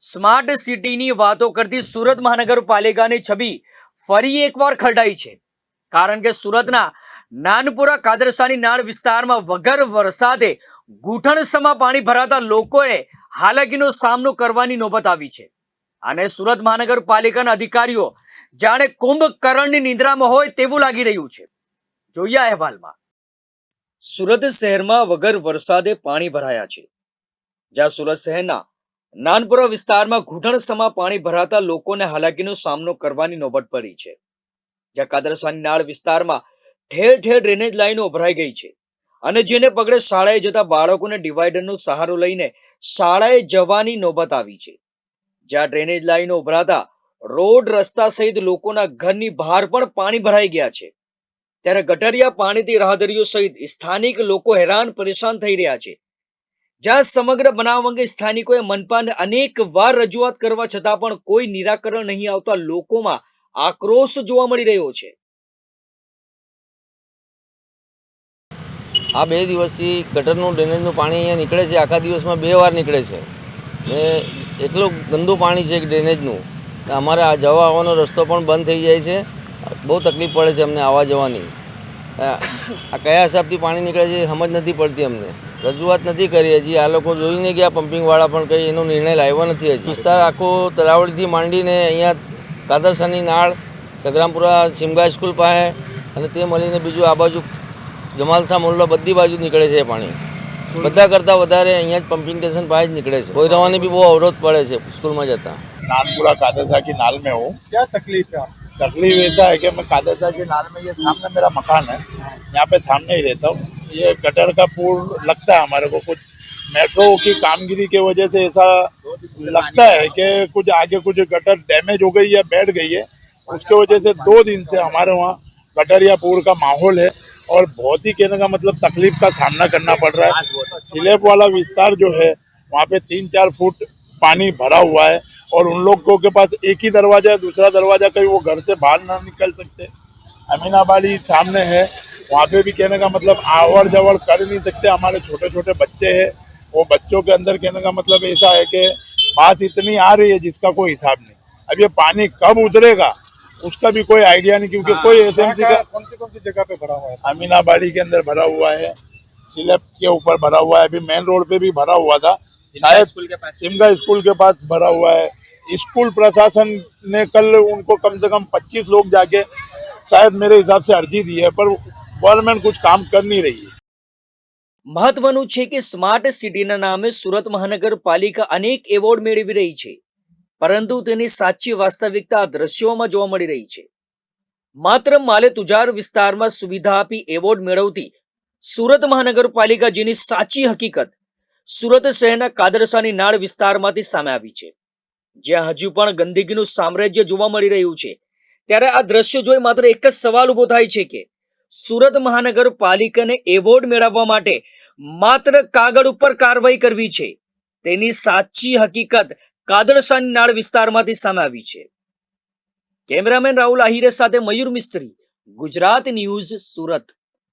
Smart સિટીની વાતો કરતી સુરત મહાનગરપાલિકાની છબી ફરી એકવાર ખરડાઈ છે. કારણ કે સુરતના નાનપુરા કાદરસાની નાળ વિસ્તારમાં વગર વરસાદે ઘૂંટણસમાં પાણી ભરાતા લોકોએ હાલાકીનો સામનો કરવાની નોબત આવી છે. અને સુરત મહાનગરપાલિકાના અધિકારીઓ જાણે કુંભકર્ણની નિંદ્રામાં હોય તેવું લાગી રહ્યું છે. જોઈએ અહેવાલમાં. સુરત શહેરમાં વગર વરસાદે પાણી ભરાયા છે. જ્યાં સુરત શહેરના નાનપુરા વિસ્તારમાં ઘૂંટણસમાં પાણી ભરાતા લોકોને હાલાકીનો સામનો કરવાની નોબત પડી છે. જ્યાં કાદરસાની નાળ વિસ્તારમાં ઠેર ઠેર ડ્રેનેજ લાઈનો ઉભરાઈ ગઈ છે અને જેને પગડે શાળાએ જતા બાળકોને ડિવાઈડરનો સહારો લઈને શાળાએ જવાની નોબત આવી છે. જ્યાં ડ્રેનેજ લાઈનો ઉભરાતા રોડ, રસ્તા સહિત લોકોના ઘરની બહાર પણ પાણી ભરાઈ ગયા છે. ત્યારે ગટરિયા પાણીથી રાહદરીઓ સહિત સ્થાનિક લોકો હેરાન પરેશાન થઈ રહ્યા છે. જ્યાં સમગ્ર બનાવ અંગે સ્થાનિકોએ મનપાને અનેક વાર રજૂઆત કરવા છતાં પણ કોઈ નિરાકરણ નહીં આવતા લોકોમાં આક્રોશ જોવા મળી રહ્યો છે. આ બે દિવસથી ગટરનું ડ્રેનેજનું પાણી અહીંયા નીકળે છે. આખા દિવસમાં બે વાર નીકળે છે. ને એટલું ગંદુ પાણી છે ડ્રેનેજનું અમારે આ જવા આવવાનો રસ્તો પણ બંધ થઈ જાય છે. બહુ તકલીફ પડે છે અમને આવવા જવાની. આ કયા હિસાબથી પાણી નીકળે છે સમજ નથી પડતી અમને. રજૂઆત નથી કરી હજી આ લોકો જોઈને ગયા પમ્પિંગવાળા પણ કંઈ એનો નિર્ણય લાવ્યો નથી હજી વિસ્તાર આખો તલાવડીથી માંડીને અહીંયા કાદરસાની નાળ સગ્રામપુરા સિમગા સ્કૂલ પાસે અને તે મળીને બીજું આ બાજુ જમાલસા મોલ્લો બધી બાજુ નીકળે છે એ પાણી બધા કરતાં વધારે અહીંયા જ પમ્પિંગ સ્ટેશન પાસે જ નીકળે છે કોઈ રવાની બી બહુ અવરોધ પડે છે સ્કૂલમાં જતા नानपुरा कादरसा की नाल में हूँ क्या तकलीफ है आपको? तकलीफ ऐसा है कि मैं कादरसा की नाल में ये सामने मेरा मकान है यहाँ पे सामने ही रहता हूँ ये गटर का पुल लगता है हमारे को, कुछ मेट्रो की कामगिरी के वजह से ऐसा लगता है कि कुछ आगे कुछ गटर डैमेज हो गई है, बैठ गई है। उसके वजह से दो दिन से हमारे वहाँ गटर या पूर का माहौल है और बहुत ही कहने का मतलब तकलीफ़ का सामना करना पड़ रहा है। सिलेब वाला विस्तार जो है, वहाँ पे तीन चार फुट पानी भरा हुआ है और उन लोगों के पास एक ही दरवाज़ा है, दूसरा दरवाज़ा कहीं वो घर से बाहर ना निकल सकते। अमीनाबाड़ी सामने है वहाँ पे भी कहने का मतलब आवड़ जवड़ कर नहीं सकते। हमारे छोटे छोटे बच्चे हैं वो बच्चों के अंदर कहने का मतलब ऐसा है कि बात इतनी आ रही है जिसका कोई हिसाब नहीं। अब ये पानी कब उतरेगा उसका भी कोई आइडिया नहीं क्योंकि कोई एस क्या- क्या- कौन सी कौन सी जगह पे भरा हुआ है? अमीनाबाड़ी के अंदर भरा हुआ है सिलेप के ऊपर भरा हुआ है अभी मेन रोड पे भी भरा हुआ था। शायद सिमगा स्कूल के पास भरा हुआ है। स्कूल प्रशासन ने कल उनको कम से कम 25 लोग जाके शायद मेरे हिसाब से अर्जी दी है पर ગવર્મેન્ટ કુછ કામ કર રહી મહત્વનું છે કે સ્માર્ટ સિટીના નામે સુરત મહાનગરપાલિકા અનેક એવોર્ડ મેળવી રહી છે, પરંતુ તેની સાચી વાસ્તવિકતા દ્રશ્યોમાં જોવા મળી રહી છે. માત્ર માલે તુજાર વિસ્તારમાં સુવિધા આપી એવોર્ડ મેળવતી સુરત મહાનગરપાલિકા જેની સાચી હકીકત સુરત શહેરના કાદરસાની નાળ વિસ્તારમાંથી સામે આવી છે. જ્યાં હજુ પણ ગંદકીનું સામ્રાજ્ય જોવા મળી રહ્યું છે, ત્યારે આ દ્રશ્ય જોઈ માત્ર એક જ સવાલ ઊભો થાય છે કે સુરત મહાનગરપાલિકાને એવોર્ડ મેળવવા માટે માત્ર કાગળ ઉપર કાર્યવાહી કરવી છે. તેની સાચી હકીકત કાદરસાની નાળ વિસ્તારમાંથી સામે આવી છે. કેમેરામેન રાહુલ આહિરે સાથે મયુર મિસ્ત્રી, ગુજરાત ન્યૂઝ સુરત.